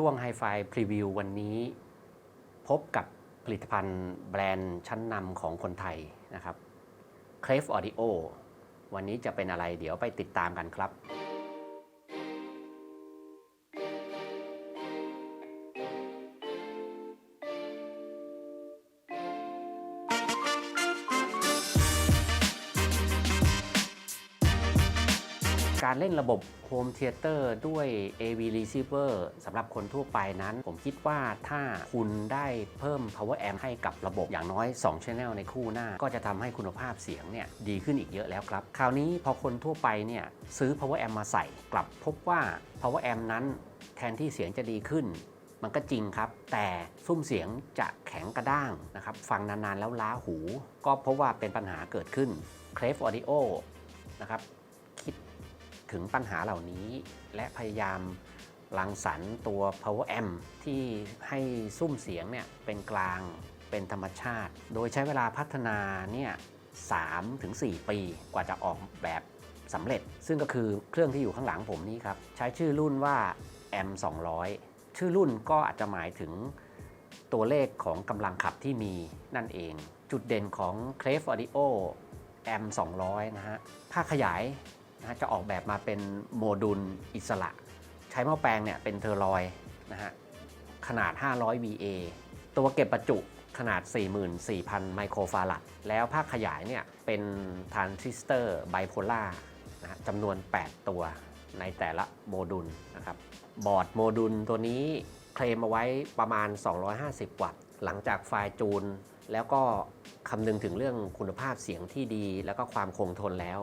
ช่วง Hi-Fi Preview วันนี้ พบกับผลิตภัณฑ์แบรนด์ชั้นนำของคนไทยนะครับ c r a v e Audio วันนี้จะเป็นอะไรเดี๋ยวไปติดตามกันครับ การเล่นระบบ Home Theater ด้วย AV Receiver สำหรับคนทั่วไปนั้น ผมคิดว่าถ้าคุณได้เพิ่ม Power Amp ให้กับระบบอย่างน้อย 2 Channel ในคู่หน้า ก็จะทำให้คุณภาพเสียงเนี่ยดีขึ้นอีกเยอะแล้วครับ คราวนี้พอคนทั่วไปเนี่ยซื้อ Power Amp มาใส่กลับพบว่า Power Amp นั้น แทนที่เสียงจะดีขึ้นมันก็จริงครับ แต่ซุ้มเสียงจะแข็งกระด้างนะครับ ฟังนานๆแล้วล้าหู ก็เพราะว่าเป็นปัญหาเกิดขึ้น c r a v e Audio นะครับ ถึงปัญหาเหล่านี้ และพยายามรังสรรค์ตัว Power Amp ที่ให้ซุ้มเสียงเนี่ยเป็นกลางเป็นธรรมชาติ โดยใช้เวลาพัฒนาเนี่ย3ถึง 4 ปีกว่าจะออกแบบสำเร็จ ซึ่งก็คือเครื่องที่อยู่ข้างหลังผมนี่ครับ ใช้ชื่อรุ่นว่า M 200 ชื่อรุ่นก็อาจจะหมายถึงตัวเลขของกำลังขับที่มีนั่นเอง จุดเด่นของ c r a v e Audio M 200 นะฮะภาขยาย นะจะออกแบบมาเป็นโมดูลอิสระ ใช้หม้อแปลงเนี่ยเป็นเทอร์ลอยนะฮะขนาด 500 VA ตัวเก็บประจุขนาด 44,000 ไมโครฟารัด แล้วภาคขยายเนี่ยเป็นทรานซิสเตอร์ไบโพล่านะจำนวน 8 ตัวในแต่ละโมดูลนะครับ บอร์ดโมดูลตัวนี้เคลมเอาไว้ประมาณ 250 วัตต์ หลังจากไฟจูน แล้วก็คำนึงถึงเรื่องคุณภาพเสียงที่ดี แล้วก็ความคงทนแล้ว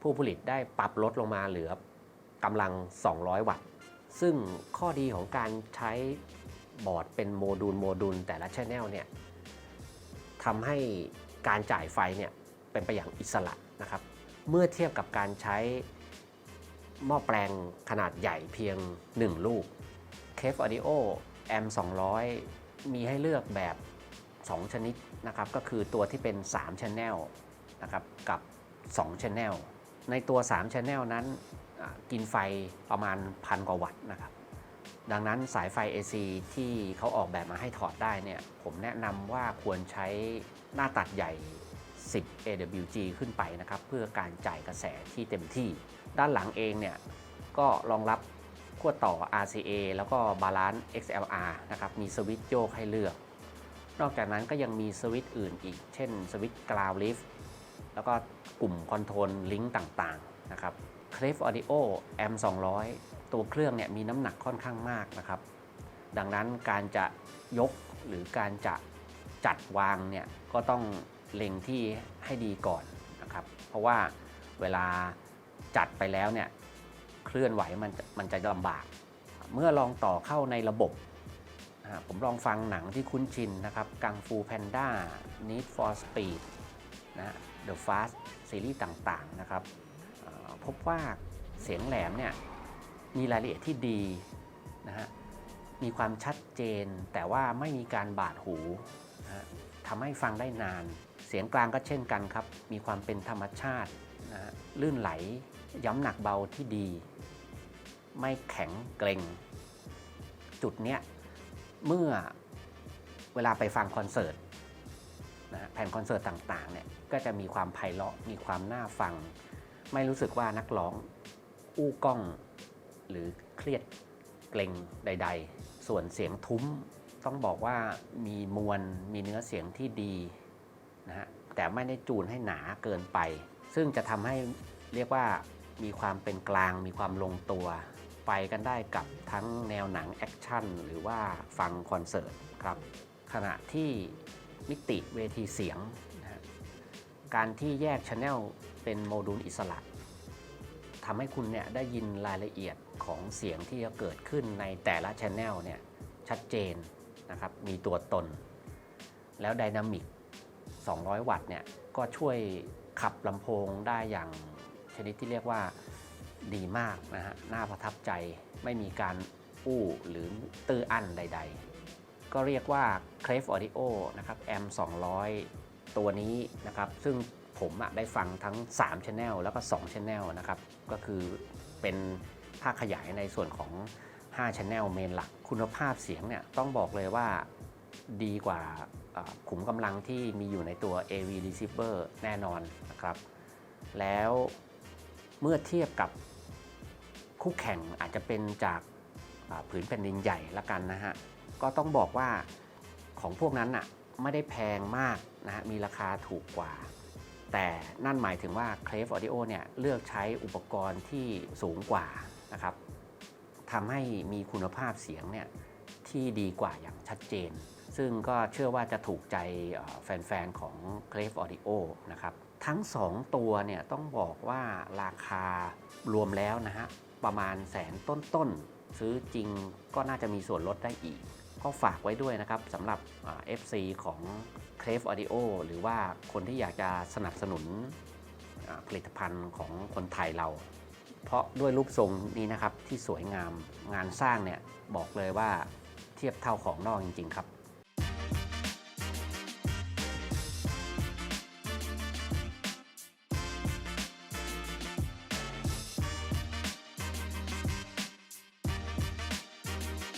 ผู้ผลิตได้ปรับลดลงมาเหลือกำลัง 200 วัตต์ ซึ่งข้อดีของการใช้บอร์ดเป็นโมดูลโมดูลแต่ละชแนลเนี่ยทำให้การจ่ายไฟเนี่ยเป็นไปอย่างอิสระนะครับ เมื่อเทียบกับการใช้หม้อแปลงขนาดใหญ่เพียง 1 ลูก c a v e Audio M 200 มีให้เลือกแบบ 2 ชนิดนะครับ ก็คือตัวที่เป็น 3 Channel นะครับ กับ 2 Channel ในตัว 3 Channel นั้นกินไฟประมาณพันกว่าวัตต์นะครับ ดังนั้นสายไฟ AC ที่เขาออกแบบมาให้ถอดได้เนี่ย ผมแนะนำว่าควรใช้หน้าตัดใหญ่ 10 AWG ขึ้นไปนะครับ เพื่อการจ่ายกระแสที่เต็มที่ ด้านหลังเองเนี่ย ก็รองรับขั้วต่อ RCA แล้วก็บาลานซ์ XLR นะครับ มีสวิตช์โยกให้เลือก นอกจากนั้นก็ยังมีสวิตช์อื่นอีก เช่นสวิตช์กราวลิฟ แล้วก็กลุ่มคอนโทรลลิงก์ต่างๆนะครับ c l a v e Audio M 200 ตัวเครื่องเนี่ยมีน้ำหนักค่อนข้างมากนะครับ ดังนั้นการจะยกหรือการจะจัดวางเนี่ยก็ต้องเล็งที่ให้ดีก่อนนะครับ เพราะว่าเวลาจัดไปแล้วเนี่ยเคลื่อนไหวมันจะมันจะลำบาก เมื่อลองต่อเข้าในระบบผมลองฟังหนังที่คุ้นชินนะครับกังฟูแพนด้า Need for Speed นะ The Fast ซีรีส์ต่างๆนะครับพบว่าเสียงแหลมเนี่ยมีรายละเอียดที่ดีนะฮะมีความชัดเจนแต่ว่าไม่มีการบาดหูนะทำให้ฟังได้นาน เสียงกลางก็เช่นกันครับ มีความเป็นธรรมชาตินะฮะลื่นไหลย้ำหนักเบาที่ดี ไม่แข็งเกร็ง จุดเนี้ยเมื่อเวลาไปฟังคอนเสิร์ตนะแผ่นคอนเสิร์ตต่างๆเนี่ย ก็จะมีความไพเราะมีความน่าฟัง ไม่รู้สึกว่านักร้อง อู้ก้อง หรือเครียดเกรงใด ๆ ส่วนเสียงทุ้มต้องบอกว่ามีมวลมีเนื้อเสียงที่ดีนะฮะแต่ไม่ได้จูนให้หนาเกินไป ซึ่งจะทำให้เรียกว่ามีความเป็นกลางมีความลงตัว ไปกันได้กับทั้งแนวหนังแอคชั่นหรือว่าฟังคอนเสิร์ตครับขณะที่มิติเวทีเสียง การที่แยกชแนลเป็นโมดูลอิสระทำให้คุณเนี่ยได้ยินรายละเอียดของเสียงที่จะเกิดขึ้นในแต่ละชแนลเนี่ยชัดเจนนะครับมีตัวตน แล้วไดนามิก 200 วัตต์เนี่ยก็ช่วยขับลำโพงได้อย่างชนิดที่เรียกว่าดีมากนะฮะน่าประทับใจไม่มีการอู้หรือตื้ออั้นใด ๆ ก็เรียกว่า c r a v e Audio นะครับ M 200 ตัวนี้นะครับ ซึ่งผมได้ฟังทั้ง3 Channel แล้วก็2 Channel นะครับ ก็คือเป็นภาคขยายในส่วนของ 5 Channel เมนหลัก คุณภาพเสียงเนี่ยต้องบอกเลยว่าดีกว่าขุมกำลังที่มีอยู่ในตัว AV receiver แน่นอนนะครับ แล้วเมื่อเทียบกับคู่แข่งอาจจะเป็นจากผืนแผ่นดินใหญ่ละกันนะฮะ ก็ต้องบอกว่าของพวกนั้นน่ะไม่ได้แพงมาก นะฮะมีราคาถูกกว่า แต่นั่นหมายถึงว่า c l a v e Audio เนี่ยเลือกใช้อุปกรณ์ที่สูงกว่านะครับทำให้มีคุณภาพเสียงเนี่ยที่ดีกว่าอย่างชัดเจน ซึ่งก็เชื่อว่าจะถูกใจแฟนๆของ c l a v e Audio นะครับทั้ง 2 ตัวเนี่ยต้องบอกว่าราคารวมแล้วนะฮะประมาณแสนต้นๆ ซื้อจริงก็น่าจะมีส่วนลดได้อีก ก็ฝากไว้ด้วยนะครับสำหรับอ่า FC ของ c r a v e Audio หรือว่าคนที่อยากจะสนับสนุนผลิตภัณฑ์ของคนไทยเรา เพราะด้วยรูปทรงนี้นะครับที่สวยงามงานสร้างเนี่ยบอกเลยว่าเทียบเท่าของนอกจริง ๆ ครับ